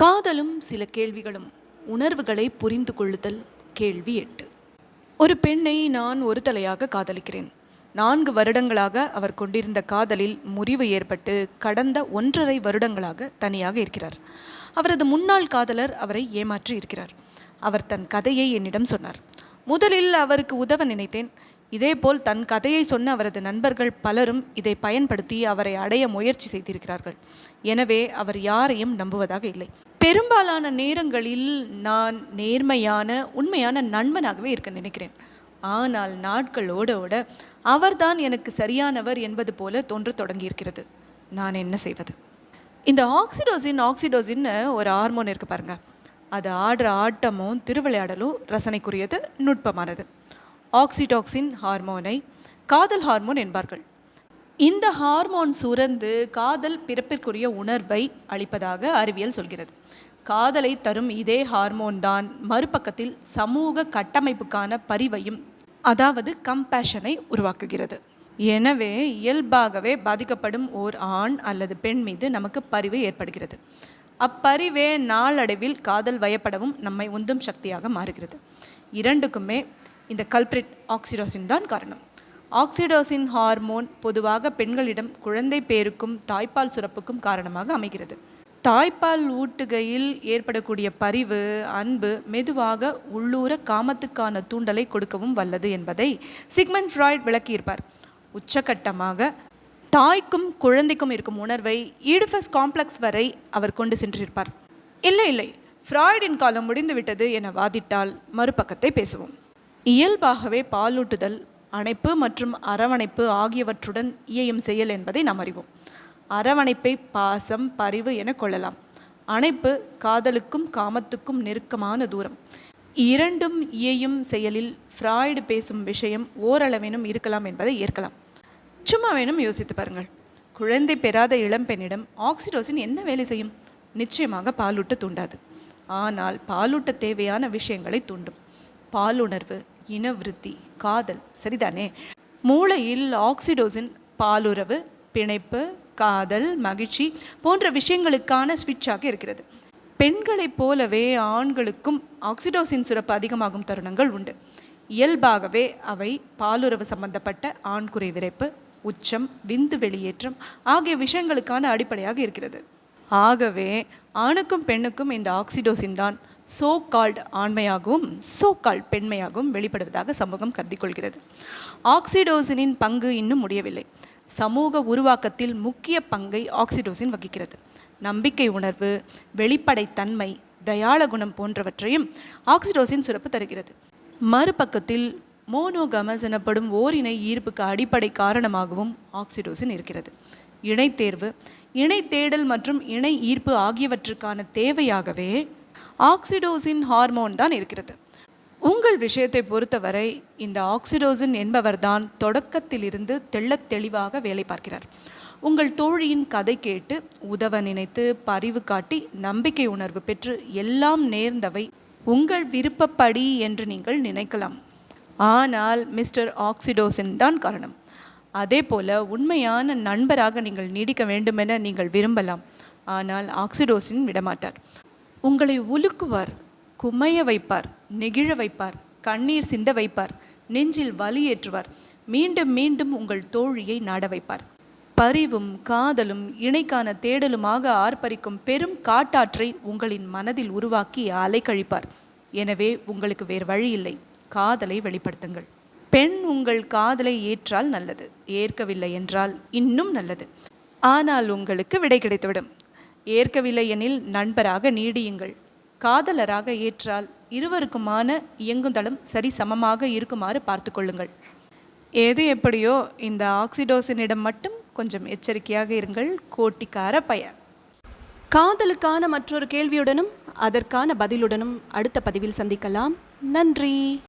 காதலும் சில கேள்விகளும் உணர்வுகளை புரிந்து கொள்ளுதல் கேள்வி எட்டு. ஒரு பெண்ணை நான் ஒரு தலையாக காதலிக்கிறேன். நான்கு வருடங்களாக அவர் கொண்டிருந்த காதலில் முறிவு ஏற்பட்டு கடந்த ஒன்றரை வருடங்களாக தனியாக இருக்கிறார். அவரது முன்னாள் காதலர் அவரை ஏமாற்றி இருக்கிறார். அவர் தன் கதையை என்னிடம் சொன்னார். முதலில் அவருக்கு உதவ நினைத்தேன். இதேபோல் தன் கதையை சொன்ன அவரது நண்பர்கள் பலரும் இதை பயன்படுத்தி அவரை அடைய முயற்சி செய்திருக்கிறார்கள். எனவே அவர் யாரையும் நம்புவதாக இல்லை. பெரும்பாலான நேரங்களில் நான் நேர்மையான உண்மையான நண்பனாகவே இருக்க நினைக்கிறேன். ஆனால் நாட்கள் ஓட ஓட அவர்தான் எனக்கு சரியானவர் என்பது போல தோன்றத் தொடங்கியிருக்கிறது. நான் என்ன செய்வது? இந்த ஆக்சிடோசின் ஆக்சிடோசின்னு ஒரு ஹார்மோன் இருக்கு பாருங்க. அது ஆடுற ஆட்டமும் திருவிளையாடலும் ரசனைக்குரியது நுட்பமானது. ஆக்சிடாக்சின் ஹார்மோனை காதல் ஹார்மோன் என்பார்கள். இந்த ஹார்மோன் சுரந்து காதல் பிறப்பிற்குரிய உணர்வை அளிப்பதாக அறிவியல் சொல்கிறது. காதலை தரும் இதே ஹார்மோன் தான் மறுபக்கத்தில் சமூக கட்டமைப்புக்கான பரிவையும் அதாவது கம்பேஷனை உருவாக்குகிறது. எனவே இயல்பாகவே பாதிக்கப்படும் ஓர் ஆண் அல்லது பெண் மீது நமக்கு பரிவு ஏற்படுகிறது. அப்பரிவே நாளடைவில் காதல் வயப்படவும் நம்மை உந்தும் சக்தியாக மாறுகிறது. இரண்டுக்குமே இந்த கல்பிரிட் ஆக்சிடோசின் தான் காரணம். ஆக்சிடோசின் ஹார்மோன் பொதுவாக பெண்களிடம் குழந்தை பேருக்கும் தாய்ப்பால் சுரப்புக்கும் காரணமாக அமைகிறது. தாய்ப்பால் ஊட்டுகையில் ஏற்படக்கூடிய பரிவு அன்பு மெதுவாக உள்ளூர காமத்துக்கான தூண்டலை கொடுக்கவும் வல்லது என்பதை சிக்மண்ட் ஃப்ராய்ட் விளக்கியிருப்பார். உச்சகட்டமாக தாய்க்கும் குழந்தைக்கும் இருக்கும் உணர்வை ஈடுஃபஸ் காம்ப்ளெக்ஸ் வரை அவர் கொண்டு சென்றிருப்பார். இல்லை இல்லை ஃப்ராய்டின் காலம் முடிந்துவிட்டது என வாதிட்டால் மறுபக்கத்தை பேசுவோம். இயல்பாகவே பாலூட்டுதல் அணைப்பு மற்றும் அரவணைப்பு ஆகியவற்றுடன் இயையும் செயல் என்பதை நாம் அறிவோம். அரவணைப்பை பாசம் பரிவு என கொள்ளலாம். அணைப்பு காதலுக்கும் காமத்துக்கும் நெருக்கமான தூரம். இரண்டும் இயையும் செயலில் ஃப்ராய்டு பேசும் விஷயம் ஓரளவேனும் இருக்கலாம் என்பதை ஏற்கலாம். சும்மா வேணும் யோசித்து பாருங்கள். குழந்தை பெறாத இளம்பெண்ணிடம் ஆக்சிடோசின் என்ன வேலை செய்யும்? நிச்சயமாக பாலூட்ட தூண்டாது. ஆனால் பாலூட்ட தேவையான விஷயங்களை தூண்டும். பாலுணர்வு இனவிருத்தி காதல். சரிதானே? மூளையில் ஆக்சிடோசின் பாலுறவு பிணைப்பு காதல் மகிழ்ச்சி போன்ற விஷயங்களுக்கான ஸ்விட்சாக இருக்கிறது. பெண்களைப் போலவே ஆண்களுக்கும் ஆக்சிடோசின் சுரப்பு அதிகமாகும் தருணங்கள் உண்டு. இயல்பாகவே அவை பாலுறவு சம்பந்தப்பட்ட ஆண்குறை விரைப்பு உச்சம் விந்து வெளியேற்றம் ஆகிய விஷயங்களுக்கான அடிப்படையாக இருக்கிறது. ஆகவே ஆணுக்கும் பெண்ணுக்கும் இந்த ஆக்சிடோசின் தான் சோ கால்டு ஆண்மையாகவும் சோ கால்ட் பெண்மையாகவும் வெளிப்படுவதாக சமூகம் கருதி கொள்கிறது ஆக்சிடோசினின் பங்கு இன்னும் முடியவில்லை. சமூக உருவாக்கத்தில் முக்கிய பங்கை ஆக்சிடோசின் வகிக்கிறது. நம்பிக்கை உணர்வு வெளிப்படைத்தன்மை தயாள குணம் போன்றவற்றையும் ஆக்சிடோசின் சுரப்பு தருகிறது. மறுபக்கத்தில் மோனோகமஸ் எனப்படும் ஓரினை ஈர்ப்புக்கு அடிப்படை காரணமாகவும் ஆக்சிடோசின் இருக்கிறது. இணைத்தேர்வு இணை தேடல் மற்றும் இணை ஈர்ப்பு ஆகியவற்றுக்கான தேவையாகவே ஆக்சிடோசின் ஹார்மோன் தான் இருக்கிறது. உங்கள் விஷயத்தை பொறுத்தவரை இந்த ஆக்சிடோசின் என்பவர்தான் தொடக்கத்திலிருந்து தெள்ளத் தெளிவாக வேலை பார்க்கிறார். உங்கள் தோழியின் கதை கேட்டு உதவ நினைத்து பரிவு காட்டி நம்பிக்கை உணர்வு பெற்று எல்லாம் நேர்ந்தவை உங்கள் விருப்பப்படி என்று நீங்கள் நினைக்கலாம். ஆனால் மிஸ்டர் ஆக்சிடோசின் தான் காரணம். அதே போல உண்மையான நண்பராக நீங்கள் நீடிக்க வேண்டுமென நீங்கள் விரும்பலாம். ஆனால் ஆக்சிடோசின் விடமாட்டார். உங்களை உலுக்குவார் குமைய வைப்பார் நெகிழ வைப்பார் கண்ணீர் சிந்த வைப்பார் நெஞ்சில் வலி ஏற்றுவார். மீண்டும் மீண்டும் உங்கள் தோழியை நாட வைப்பார். பரிவும் காதலும் இணைக்கான தேடலுமாக ஆர்ப்பரிக்கும் பெரும் காட்டாற்றை உங்களின் மனதில் உருவாக்கி அலைக்கழிப்பார் எனவே உங்களுக்கு வேறு வழி இல்லை. காதலை வெளிப்படுத்துங்கள். பெண் உங்கள் காதலை ஏற்றால் நல்லது. ஏற்கவில்லை என்றால் இன்னும் நல்லது. ஆனால் உங்களுக்கு விடை கிடைத்துவிடும். ஏற்கவில்லை எனில் நண்பராக நீடியுங்கள். காதலராக ஏற்றால் இருவருக்குமான இயங்குதளம் சரி சமமாக இருக்குமாறு பார்த்து கொள்ளுங்கள் எது எப்படியோ இந்த ஆக்சிடோசினிடம் மட்டும் கொஞ்சம் எச்சரிக்கையாக இருங்கள் கோட்டிக்கார பய. காதலுக்கான மற்றொரு கேள்வியுடனும் அதற்கான பதிலுடனும் அடுத்த பதிவில் சந்திக்கலாம். நன்றி.